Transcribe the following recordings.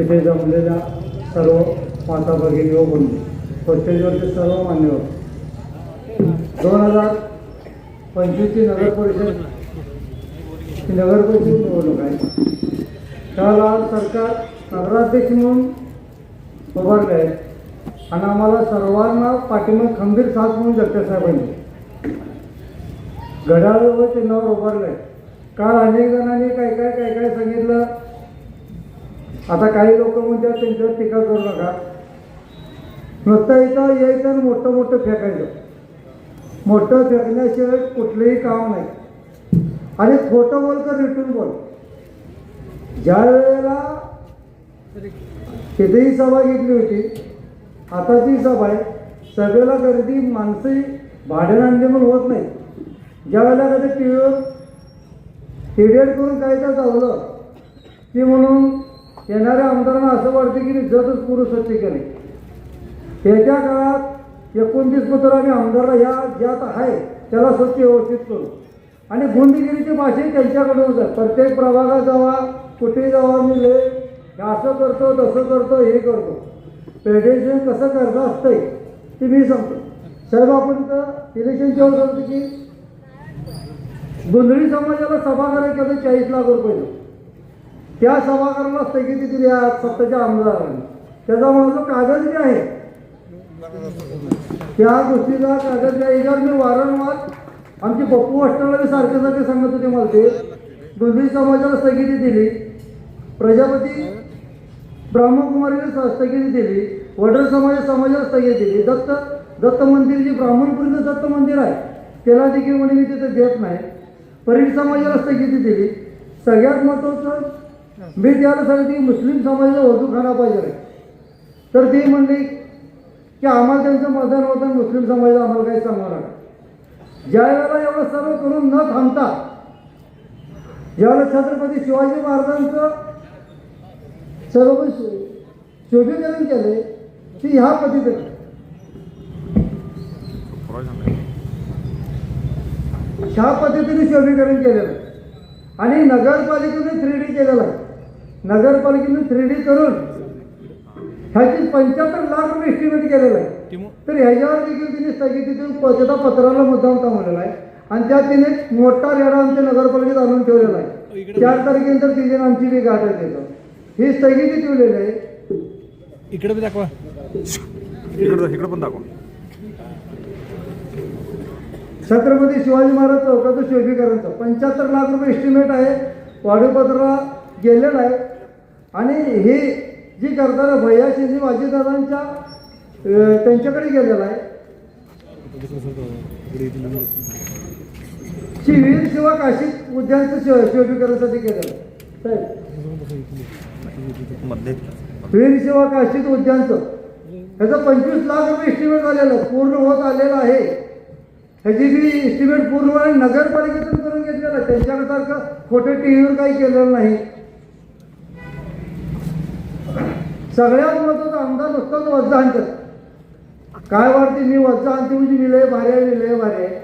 तिथे जमलेल्या सर्व माता भगिनी व बंधू स्टेजवरचे सर्व मान्यवर दोन हजार पंचवीसची नगर परिषद ही नगर परिषद निवडणूक आहे. त्याला सरकार नगराध्यक्ष म्हणून उभारले आहे आणि आम्हाला सर्वांना पाठिंबा खंबीर साथ म्हणून जगतासाहेबांनी घड्याळ व चिन्हावर उभारलं आहे काल अनेक जणांनी काय काय काय काय सांगितलं? आता काही लोक म्हणतात त्यांच्यावर टीका करू नका. नुसतं इथं यायचं आणि मोठं मोठं फेकायचं. मोठं फेकण्याशिवाय कुठलंही काम नाही. आणि खोटं बोल तर रिटून बोल. ज्या वेळेला तिथेही सभा घेतली होती आताची सभा आहे सभेला गर्दी माणसं भाड्यानं आणले म्हणून होत नाही. ज्या वेळेला कधी टी व्हीवर टी करून काय तर चावलं की म्हणून येणाऱ्या आमदारांना असं वाटतं की जतच पुरुष स्वच्छ नाही. त्याच्या काळात एकोणतीस पत्र आम्ही आमदारला ह्या ज्यात आहे त्याला स्वच्छ व्यवस्थित करू. आणि गुंडगिरीची भाषे त्यांच्याकडून जात प्रत्येक प्रभागात जावा कुठेही जावा मी लय असं करतो तसं करतो हे करतो. पेडेशन कसं करतं असतंय ते मी सांगतो. साहेब आपण तर इलेक्शनच्या सांगतो की गोंधळी समाजाला सभागार केलं चाळीस लाख रुपये त्या सभागृहाला स्थगिती दिली आज सत्ताच्या आमदारांनी त्याचा जो कागद जे आहे त्या गोष्टीचा कागद जे आहे मी वारंवार आमचे पप्पू अष्टाला मी सारखे सारखे सांगत होते मला ते. गोंधळी समाजाला स्थगिती दिली. प्रजापती ब्राह्मकुमारीने स्थगिती दिली. वडर समाज समाजाला स्थगिती दिली. दत्त दत्त मंदिर जे ब्राह्मणपुरीचं दत्त मंदिर आहे त्याला देखील म्हणे मी तिथे देत नाही. परीड समाजाला स्थगिती दिली. सगळ्यात महत्त्वाचं मी त्याला सांगितलं की मुस्लिम समाजाला खाना पाहिजे तर ते म्हणले की आम्हाला त्यांचं मतदान होतं मुस्लिम समाजाला आम्हाला काही सांगणार नाही. ज्या वेळेला एवढं सर्व करून न थांबता ज्यावेळेला छत्रपती शिवाजी महाराजांचं सर्व शोभीकरण केले ते ह्या पद्धतीने. ह्या पद्धतीने शोभीकरण केलेलं. आणि नगरपालिकेने थ्री डी केलेलं आहे. नगरपालिकेने थ्री डी करून ह्याची पंच्याहत्तर लाख रुपये एस्टिमेट केलेलं आहे. तर ह्याच्यावर देखील तिने स्थगिती देऊन त्याचा पत्राला मुद्दाम थांबवलेला आहे. आणि त्यात तिने मोठा रेडा आमच्या नगरपालिकेत आणून ठेवलेला आहे. चार तारखेनंतर तिने आमची बी गाठ त्याचं ही स्थगिती ठेवलेली आहे. इकडे बी दाखवा. इकडं इकडं पण दाखवा. छत्रपती शिवाजी महाराज चौकाचं शोभीकरणचं पंच्याहत्तर लाख रुपये एस्टिमेट आहे. वाढीपत्राला गेलेलं आहे. आणि हे जी करताना भैया शिंदे बाजीदादांच्या त्यांच्याकडे गेलेलं आहे. ची वीर काशी काशीत उद्यानचं शो शोभीकरणासाठी केलेलं आहे. वीर सेवा काशीत उद्यानचं ह्याचं पंचवीस लाख रुपये इस्टिमेट झालेलं पूर्ण होत आलेलं आहे. ह्याची बी एस्टिमेट पूर्ण नगरपालिकेतून करून घेतलेलं आहे. त्यांच्याकडे सारखं खोटं टी व्हीवर काही केलेलं नाही. सगळ्यात महत्त्वाचा आमदार नुसतंच वज्जा आणतात काय वाटते मी वज्जा आणते म्हणजे विलय भारे भारी आहे भारी आहे.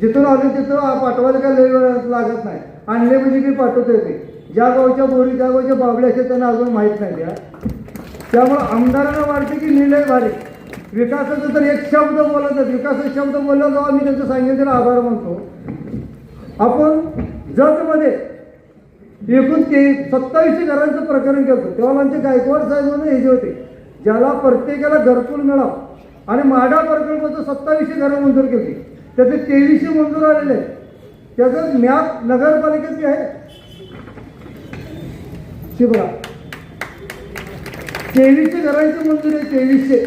जिथून आले तिथं पाठवायला काय लय वेळ लागत नाही. आणले म्हणजे मी पाठवतोय ते. ज्या गावच्या बोरी त्या गावच्या बाबड्या असे त्यांना अजून माहीत नाही त्या. त्यामुळं आमदारांना वाटते की निलय भारी विकासाचं तर एक शब्द बोलत विकासाचा शब्द बोलला जेव्हा मी त्यांचं सांगितलं त्याला आभार मानतो. आपण जतमध्ये एकूण ते सत्तावीसशे घरांचं प्रकरण केलं तेव्हा आमचे गायकवाड साहेब म्हणून हे जे होते ज्याला प्रत्येकाला घरकुल मिळावं. आणि माडा प्रकल्पाचं सत्तावीसशे घरं मंजूर केली. त्याचे तेवीसशे मंजूर आलेले आहेत. त्याचं मॅप नगरपालिकेची आहे. शिबरा तेवीसशे घरांची मंजुरी आहे तेवीसशे.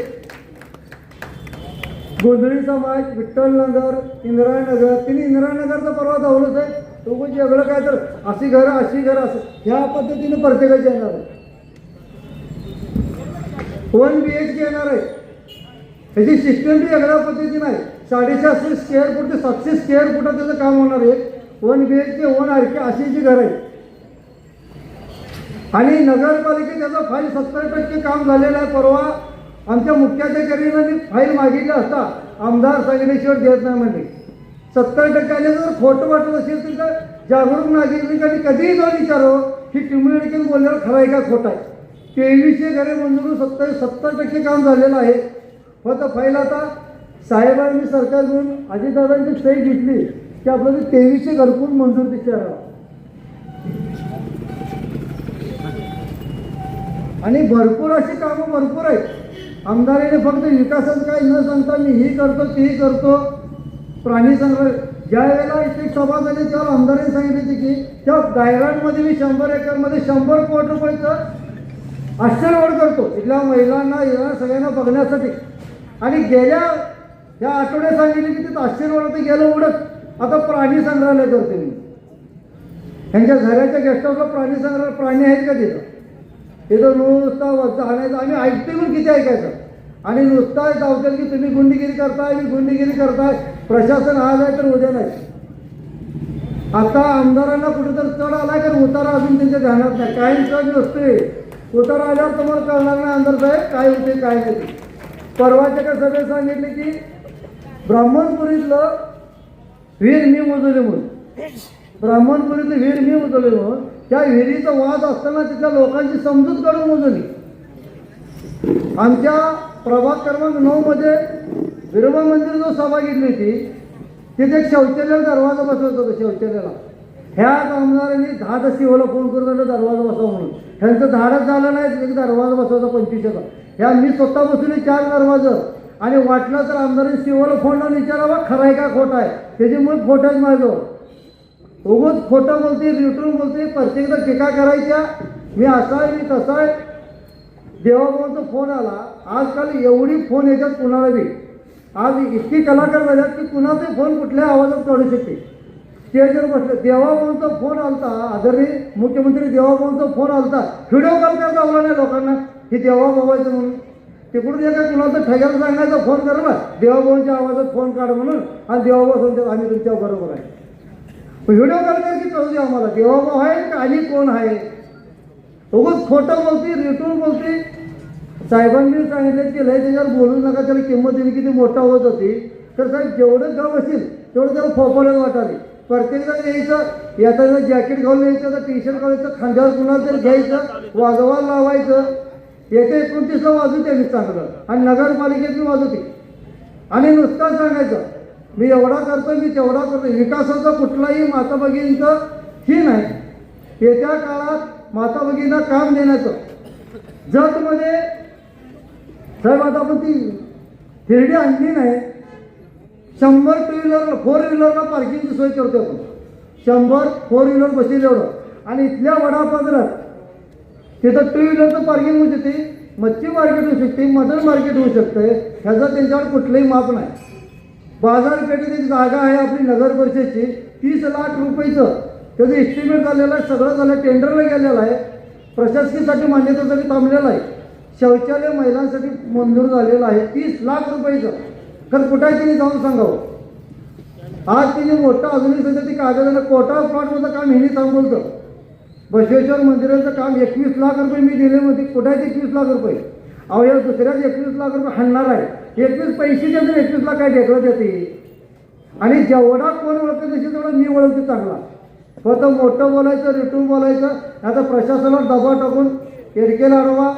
गोंधळी समाज विठ्ठल नगर इंदिरानगर तिने इंदिरानगरचा परवा धावलंच आहे तो म्हणजे वेगळं काय तर? अशी घरं अशी घरं असं. ह्या पद्धतीने प्रत्येकाची येणार आहे. वन बी एच के येणार आहे? त्याची सिस्टम बी वेगळ्या पद्धतीने आहे. साडेचारशे स्क्वेअर फूट ते सातशे स्क्वेअर फुटात त्याचं काम होणार आहे. One B H K one R K अशी जी घरं आहे आणि नगरपालिकेत त्याचं फाईल सत्तर टक्के काम झालेलं आहे परवा आमच्या मुख्याधिकाऱ्यांना फाईल मागितलं असता. आमदार सांगितल्याशिवाय देत नाही म्हणजे सत्तर टक्क्याने जर खोटं वाटत असेल तर त्या जागरूक नागरिकांनी कधीही जाऊन विचारो की टिंबळी बोलल्यावर खरं आहे का खोटं आहे? तेवीसशे घरे मंजूर सत्तर सत्तर टक्के काम झालेलं आहे. हो फक्त फाईल आता साहेबांनी सरकारकडून अजितदादांची सही घेतली की आपलं ते तेवीसशे घरकुल मंजूर विचार आणि भरपूर अशी कामं भरपूर आहेत. आमदाराने फक्त विकासाचं काही न सांगता मी ही करतो तेही करतो. प्राणी संग्रह ज्या वेळेला इथे सभा झाली तेव्हा आमदारांनी सांगितली की त्या गायरानमध्ये मी शंभर एकरमध्ये शंभर कोटी रुपयाचं आश्चर्यवाढ करतो. इथल्या महिलांना या सगळ्यांना बघण्यासाठी. आणि गेल्या या आठवड्यात सांगितले की तिथं आश्चर्यवड तर गेलं उडत. आता प्राणी संग्रहालय करते मी. त्यांच्या घराच्या गेस्ट हाऊसला प्राणी संग्रहालय प्राणी आहेत का तिथं? तिथं नुसता वरचा आणायचं आम्ही ऐकते पण किती ऐकायचं? आणि नुसता जावतात की तुम्ही गुंडगिरी करताय मी गुंडगिरी करताय. प्रशासन आज आहे तर उद्या नाही. आता आमदारांना कुठेतरी चढ आलाय तर उतारा अजून त्यांच्या ध्यानात नाही. काही चढ नसते. उतारा आल्यावर तुम्हाला कळणार नाही आमदार साहेब काय होते काय नाही. परवाच्या का सभेत सांगितले की ब्राह्मणपुरीतलं विहीर मी मोजले म्हणून. ब्राह्मणपुरीतलं विहीर मी मोजले म्हणून. त्या विहिरीचा वाद असताना तिथल्या लोकांची समजूत काढून मोजली आमच्या प्रभाग क्रमांक नऊमध्ये विरोबा मंदिर जो सभा घेतली होती तिथे एक शौचालय दरवाजा बसवत होता शौचालयाला. ह्या आमदारांनी दहा दहा फोन करून सांगितलं दरवाजा बसवा म्हणून. ह्यांचं धाडच झालं नाही एक दरवाजा बसवायचा पंचवीसचा. ह्या मी स्वतः बसून चार दरवाजा आणि वाटलं तर आमदारांनी शिवाला फोन लावून विचारावा खरं आहे का खोटं आहे? त्याच्यामुळे खोटं आहे माझं उगोच खोटं बोलते रिटून बोलते प्रत्येकदा टीका करायच्या. मी असा आहे मी तसा आहे देवाभाऊचा फोन आला. आजकाल एवढी फोन येतात कुणाला बी. आज इतकी कलाकार झाल्यात की कुणाचे फोन कुठल्या आवाजात काढू शकते? स्टेजवर बसले देवाभाऊंचा फोन आलता आदरणीय मुख्यमंत्री देवाभाऊंचा फोन आलता व्हिडिओ कॉल करता आला नाही लोकांना. की देवाबाबायचं म्हणून. तिकडून एका कुणाचं ठग्याला सांगायचा फोन करा ना देवाभाऊंच्या आवाजात फोन काढ म्हणून. आणि देवाभाऊ सांगतात आम्ही तुमच्या बरोबर आहे. व्हिडिओ कॉल करायची कळू दे आम्हाला. देवाभाऊ आहे का? आणि कोण आहे उगाच खोटं बोलते रिटून बोलते. साहेबांनी सांगितलं की लय त्याच्यावर बोलू नका त्याला किंमत दिली किती मोठा होत होती. तर साहेब जेवढं गाव असेल तेवढं त्याला फोपवलं वाटाले प्रत्येकजण यायचं येताना जॅकेट घालून यायचं तर टी शर्ट घालायचं खांद्यावर कुणाला तरी घ्यायचं वाजवा लावायचं. येते एकोणतीसला वाजू त्यांनी चांगलं आणि नगरपालिकेतून वाजवते आणि नुसतं सांगायचं मी एवढा करतो मी तेवढा करतो विकासाचा कुठलाही माता भगिनीचं ही नाही. येत्या काळात माता भगिनींना काम देण्याचं. जतमध्ये साहेब आता आपण ती हिरडी आणली नाही. शंभर टू व्हीलर फोर व्हीलरला पार्किंगची सोय करतो आपण. शंभर फोर व्हीलर बसेल एवढं. आणि इथल्या वडापात्रात तिथं टू व्हीलरचं पार्किंग होऊ शकते मच्छी मार्केट होऊ शकते मदन मार्केट होऊ शकते. ह्याचं त्यांच्यावर कुठलंही माप नाही. बाजारपेठेत एक जागा आहे आपली नगर परिषदची तीस लाख रुपयेचं. त्याचं एस्टिमेट झालेलं आहे सगळं झालं टेंडरला गेलेलं आहे. प्रशासकीसाठी मान्यतेसाठी थांबलेलं आहे. शौचालय महिलांसाठी मंजूर झालेलं आहे. तीस लाख रुपयेचं. तर कुठं तिने जाऊन सांगावं. आज तिने मोठं अजूनही सध्या ती कागदानं कोटा प्लॉटमधलं काम हिने थांबवलं बसवेश्वर मंदिराचं काम एकवीस लाख रुपये मी दिले होते कुठायचे एकवीस लाख रुपये. अहो या दुसऱ्याच एकवीस लाख रुपये हाणणार आहे. एकवीस पैसे तर एकवीस लाख काय ढेकलं देते? आणि जेवढा कोण ओळखत असेल तेवढा मी ओळखते चांगला. फक्त मोठं बोलायचं रिटून बोलायचं. आता प्रशासनावर दबाव टाकून एडकेला अडवा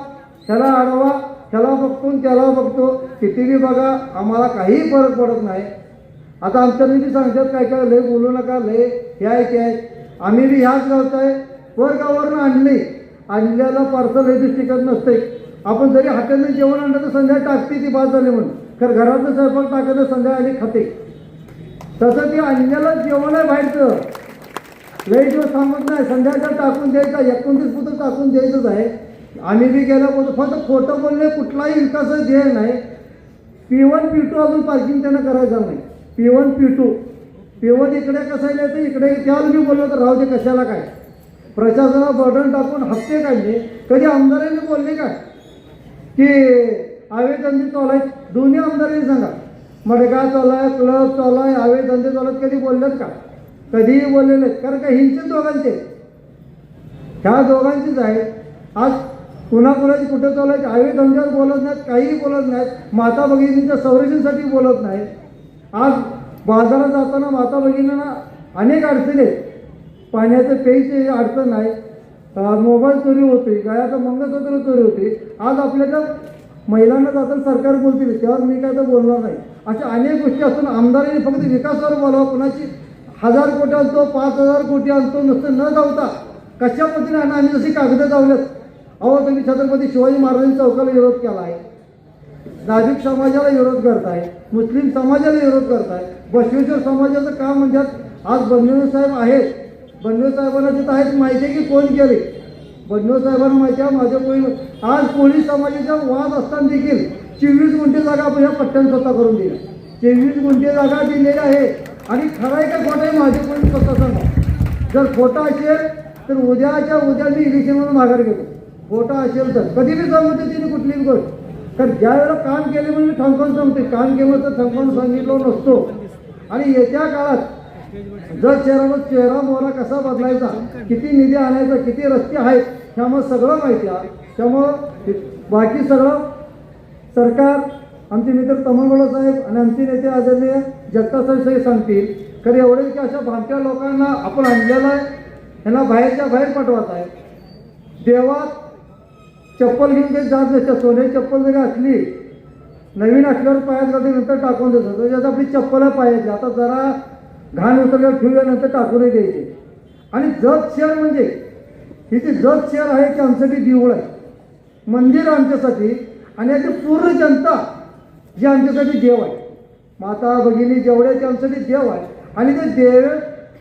त्याला अडवा त्याला बघतो त्याला बघतो. किती बी बघा आम्हाला काही फरक पडत नाही. आता आमच्या बी सांगतात काय काय लय बोलू नका लय हे आहे ते आहे. आम्ही बी ह्याच गावचं आहे वर गावावरनं आणली. आणल्याला पार्सल हे टिकत नसते. आपण जरी हॉटेलने जेवण आणलं तर संध्याकाळी टाकते ती बाद झाली म्हणून. तर घरातलं स्वयंपाक टाकत संध्याकाळी खाते. तसं ती आणलेलं जेवण आहे बाहेरचं. लई दिवस थांबत नाही. संध्याकाळ टाकून द्यायचा एकोणतीस पुतं टाकून द्यायचंच आहे. आम्ही बी गेल्या बोलतो फक्त खोटं बोलणे कुठलाही विकास ध्येय नाही. पी वन पी टू अजून पार्किंग त्यांना करायचं नाही. P one P two P one इकडे कसं येतं इकडे त्याला मी बोललो तर राहू दे कशाला काय? प्रशासनाला बर्डन टाकून हप्ते काढले कधी आमदारांनी बोलले काय की आवे धंदे चालू आहेत दोन्ही आमदारांनी सांगा. मडगा चालू आहे क्लब चालू आहे आवे धंदे चालू कधी बोललेत का? कधीही बोललेले नाहीत. कारण का हिंचे दोघांचे ह्या दोघांचीच आहे आज कुणाकुणाची कुठे चालू आहेत आवे धंद्यावर बोलत नाहीत काहीही बोलत नाहीत. माता भगिनींच्या संरक्षणासाठी बोलत नाहीत. आज बाजारात जाताना माता भगिनींना अनेक अडचणी आहेत. पाण्याचं प्यायची अडचण आहे मोबाईल चोरी होते गळ्याचं मंगळसूत्र चोरी होते आज आपल्याच्या महिलांना जाताना सरकार बोलतील त्यावर मी काय तर बोलणार नाही. अशा अनेक गोष्टी असून आमदारांनी फक्त विकासावर बोलावं. कुणाची हजार कोटी आणतो पाच हजार कोटी आणतो नुसतं न जावता कशा पद्धतीने आणि आम्ही जशी कागदं जावल्यात अहो तुम्ही छत्रपती शिवाजी महाराजांनी चौकाला विरोध केला आहे नाभिक समाजाला विरोध करताय मुस्लिम समाजाला विरोध करताय बसवेश्वर समाजाचं काम म्हणतात आज बनवेश्वर साहेब आहेत. बनवेश्वर साहेबांना तिथं आहेत माहिती आहे की कोण केले? बनवेश्वर साहेबांना माहिती आहे माझ्या कोणी आज कोळी समाजाचा वाद असताना देखील चोवीस गुंठे जागा आपण या पट्ट्यानं स्वतः करून दिल्या. चोवीस गुंठे जागा दिलेल्या आहे आणि खरं आहे का खोटं आहे माझे कोणी स्वतः सांगा. जर खोटं असेल तर उद्याच्या उद्या मी इलेक्शनमधून माघार घेतो. गोटा असेल तर कधी बी तिने कुठलीही गोष्ट. कारण ज्या वेळेला काम केले म्हणून मी ठणकावून सांगते काम केलं तर थांबवून सांगितलं नसतो. आणि येत्या काळात जर शहरामध्ये चेहरा मोहरा कसा बदलायचा किती निधी आणायचा किती रस्ते आहेत त्यामुळं सगळं माहिती आहे. त्यामुळं बाकी सगळं सरकार आमचे मित्र तमनगोडा साहेब आणि आमचे नेते आदरणीय जगतासाहेब साहेब सांगतील खरं एवढे की अशा भामट्या लोकांना आपण आणलेलं आहे यांना बाहेरच्या बाहेर पाठवत आहे. देवात चप्पल घेऊन काही जात नसतं सोन्याची चप्पल जरी असली नवीन असल्यावर पायात घालते नंतर टाकून देतो. ज्यात आपली चप्पल आहे पायाची आता जरा घाण उतरल्यावर ठेवल्यानंतर टाकूनही द्यायची. आणि जत शहर म्हणजे इथे जत शहर आहे की आमच्यासाठी देऊळ आहे. मंदिर आमच्यासाठी आणि याची पूर्ण जनता जी आमच्यासाठी देव आहे. माता भगिनी जेवढ्याचे आमच्यासाठी देव आहे. आणि ते देव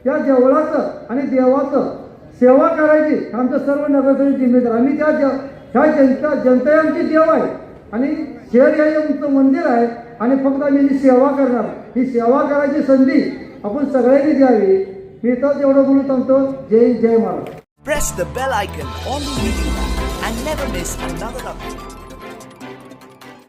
त्या देवळाचं आणि देवाचं सेवा करायची आमचं सर्व नगरसेवक जिम्मेदार. आम्ही त्या देव ह्या जनता जनता ही आमची देव आहे. आणि शहर हे आमचं मंदिर आहे. आणि फक्त आम्ही जी सेवा करणार ही सेवा करायची संधी आपण सगळ्यांनी द्यावी. मी तर एवढं बोलू सांगतो जय जय Maharaj Press the bell icon on the YouTube app and never miss another update.